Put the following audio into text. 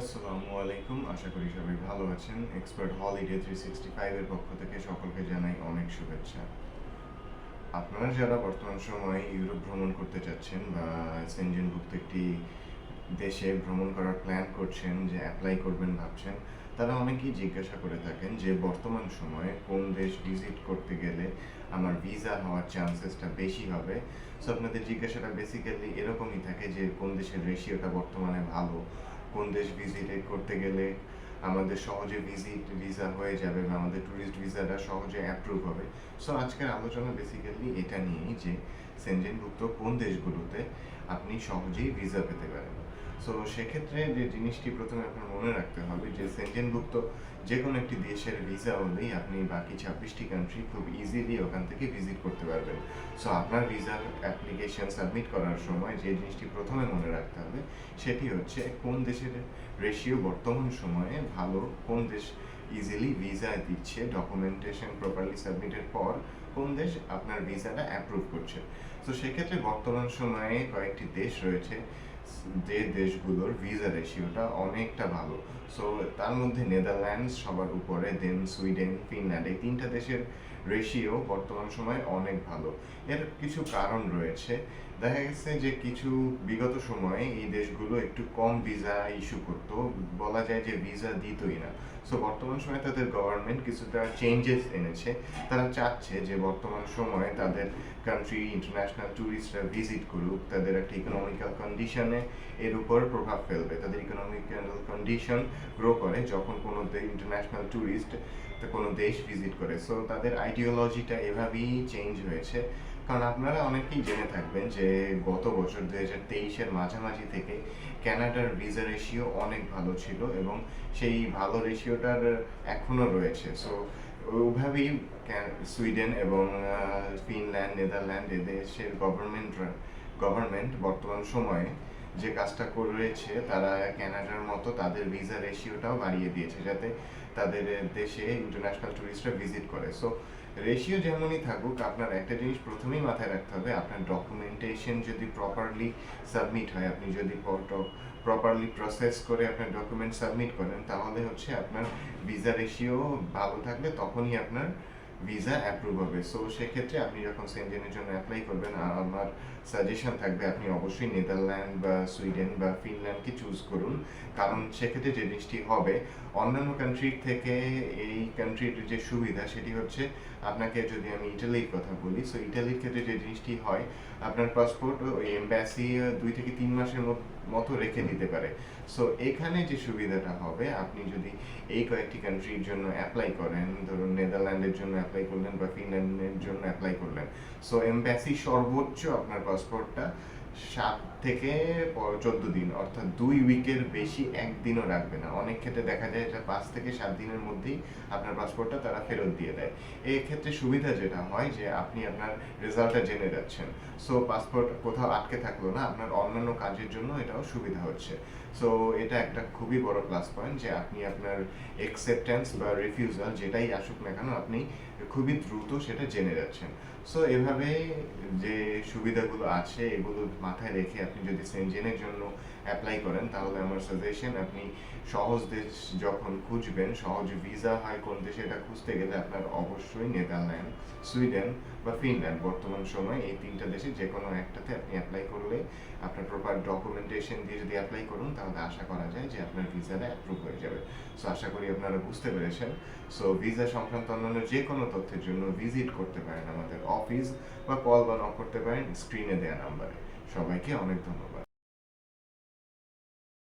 আসসালামু আলাইকুম। আশা করি সবাই ভালো আছেন। এক্সপার্ট হলিডে থ্রি সিক্সটি ফাইভের পক্ষ থেকে সকলকে জানাই অনেক শুভেচ্ছা। আপনারা যারা বর্তমান সময়ে ইউরোপ ভ্রমণ করতে চাচ্ছেন বা সেনজেনভুক্ত একটি দেশে ভ্রমণ করার প্ল্যান করছেন, যে অ্যাপ্লাই করবেন ভাবছেন, তারা অনেকেই জিজ্ঞাসা করে থাকেন যে বর্তমান সময়ে কোন দেশ ভিজিট করতে গেলে আমার ভিসা হওয়ার চান্সেসটা বেশি হবে? সো আপনাদের জিজ্ঞাসাটা বেসিক্যালি এরকমই থাকে যে কোন দেশের রেশিওটা বর্তমানে ভালো? কোন দেশ ভিজিটে করতে গেলে আমাদের সহজে ভিজিট ভিসা হয়ে যাবে বা আমাদের ট্যুরিস্ট ভিসাটা সহজে অ্যাপ্রুভ হবে। সো আজকের আলোচনা বেসিক্যালি এটা নিয়েই যে সেনজেনভুক্ত কোন দেশগুলোতে আপনি সহজেই ভিসা পেতে পারেন। সো সেক্ষেত্রে যে জিনিসটি প্রথমে আপনার মনে রাখতে হবে যে সেনজেনভুক্ত যে কোনো একটি দেশের ভিসা হলেই আপনি বাকি ছাব্বিশটি কান্ট্রি খুব ইজিলি ওখান থেকে ভিজিট করতে পারবেন। সো আপনার ভিসার অ্যাপ্লিকেশন সাবমিট করার সময় যে জিনিসটি প্রথমে মনে রাখতে হবে, সেটি হচ্ছে কোন দেশের রেশিও বর্তমান সময়ে ভালো, কোন দেশ ইজিলি ভিসা দিচ্ছে ডকুমেন্টেশন প্রপারলি সাবমিটের পর কোন দেশ আপনার ভিসাটা অ্যাপ্রুভ করছে? তো সেক্ষেত্রে বর্তমান সময়ে কয়েকটি দেশ রয়েছে, যে দেশগুলোর ভিসা রেশিওটা অনেকটা ভালো। সো তার মধ্যে নেদারল্যান্ডস সবার উপরে দেন সুইডেন, ফিনল্যান্ড, এই তিনটা দেশের রেশিও বর্তমান সময়ে অনেক ভালো। এর কিছু কারণ রয়েছে। দেখা গেছে যে কিছু বিগত সময়ে এই দেশগুলো একটু কম ভিসা ইস্যু করতো, বলা যায় যে ভিসা দিতই না। সো বর্তমান সময়ে তাদের গভর্নমেন্ট কিছুটা চেঞ্জেস এনেছে। তারা চাচ্ছে যে বর্তমান সময়ে তাদের কান্ট্রি ইন্টারন্যাশনাল ট্যুরিস্টরা ভিজিট করুক, তাদের একটা ইকোনমিক্যাল কন্ডিশনে এর উপর প্রভাব ফেলবে। তাদের ইকোনমিক্যাল কন্ডিশন গ্রো করে যখন কোনো ইন্টারন্যাশনাল ট্যুরিস্ট কোনো দেশ ভিজিট করে। সো তাদের আইডিওলজিটা এভাবেই চেঞ্জ হয়েছে। কারণ আপনারা অনেকেই জেনে থাকবেন যে গত বছর দু হাজার তেইশের মাঝামাঝি থেকে ক্যানাডার ভিসা রেশিও অনেক ভালো ছিল এবং সেই ভালো রেশিওটার এখনও রয়েছে। সো ওইভাবেই সুইডেন এবং ফিনল্যান্ড, নেদারল্যান্ড এদেশের গভর্নমেন্টরা গভর্নমেন্ট বর্তমান সময়ে যে কাজটা করেছে, তারা ক্যানাডার মতো তাদের ভিসা রেশিওটাও বাড়িয়ে দিয়েছে, যাতে তাদের দেশে ইন্টারন্যাশনাল ট্যুরিস্টরা ভিজিট করে। সো রেশিও যেমনই থাকুক, আপনার একটা জিনিস প্রথমেই মাথায় রাখতে হবে, আপনার ডকুমেন্টেশন যদি প্রপারলি সাবমিট হয়, আপনি যদি প্রপারলি প্রসেস করে আপনার ডকুমেন্ট সাবমিট করেন, তাহলে হচ্ছে আপনার ভিসা রেশিও ভালো থাকলে তখনই আপনার ভিসা অ্যাপ্রুভ হবে। সো সেক্ষেত্রে আপনি যখন সেনজেনের জন্য অ্যাপ্লাই করবেন, আ- আমার সাজেশন থাকবে আপনি অবশ্যই নেদারল্যান্ড বা সুইডেন বা ফিনল্যান্ডকে চুজ করুন। কারণ সেক্ষেত্রে যে জিনিসটি হবে, অন্যান্য কান্ট্রির থেকে এই কান্ট্রির যে সুবিধা সেটি হচ্ছে আপনাকে যদি আমি ইটালির কথা বলি সো ইটালির ক্ষেত্রে যে জিনিসটি হয়, আপনার পাসপোর্ট ওই এম্বাসি দুই থেকে তিন মাসের মতো রেখে দিতে পারে। সো এখানে যে সুবিধাটা হবে, আপনি যদি এই কয়েকটি কান্ট্রির জন্য অ্যাপ্লাই করেন, ধরুন নেদারল্যান্ডের জন্য অ্যাপ্লাই করলেন বা ফিনল্যান্ডের জন্য অ্যাপ্লাই করলেন। সো এম্বাসি সর্বোচ্চ আপনার পাসপোর্টটা সাত থেকে চোদ্দ দিন, অর্থাৎ দুই উইকের বেশি একদিনও রাখবে না। অনেক ক্ষেত্রে দেখা যায় এটা পাঁচ থেকে সাত দিনের মধ্যেই আপনার পাসপোর্টটা তারা ফেরত দিয়ে দেয়। এই ক্ষেত্রে সুবিধা যেটা হয় যে আপনি আপনার রেজাল্টটা জেনে যাচ্ছেন। সো পাসপোর্ট কোথাও আটকে থাকল না, আপনার অন্যান্য কাজের জন্য এটাও সুবিধা হচ্ছে। সো এটা একটা খুবই বড় প্লাস পয়েন্ট যে আপনি আপনার একসেপ্টেন্স বা রিফিউজাল যেটাই আসুক না কেন, আপনি খুবই দ্রুত সেটা জেনে যাচ্ছেন। সো এভাবে যে সুবিধাগুলো আছে, এগুলো মাথায় রেখে আপনি যদি সেনজেনের জন্য অ্যাপ্লাই করেন, তাহলে আমার সাজেশন আপনি সহজ দেশ যখন খুঁজবেন, সহজ ভিসা হয় কোন দেশে, এটা খুঁজতে গেলে আপনার অবশ্যই নেদারল্যান্ড সুইডেন বা ফিনল্যান্ড বর্তমান সময় এই তিনটা দেশে যে কোনো একটাতে আপনি অ্যাপ্লাই করলে আপনার প্রপার ডকুমেন্টেশন দিয়ে যদি অ্যাপ্লাই করুন, তাহলে আশা করা যায় যে আপনার ভিসাটা অ্যাপ্রুভ হয়ে যাবে। সো আশা করি আপনারা বুঝতে পেরেছেন। সো ভিসা সংক্রান্ত অন্যান্য যে কোনো তথ্যের জন্য ভিজিট করতে পারেন আমাদের অফিস বা কল বা নক করতে পারেন স্ক্রিনে দেওয়া নাম্বারে সবাইকে অনেক ধন্যবাদ।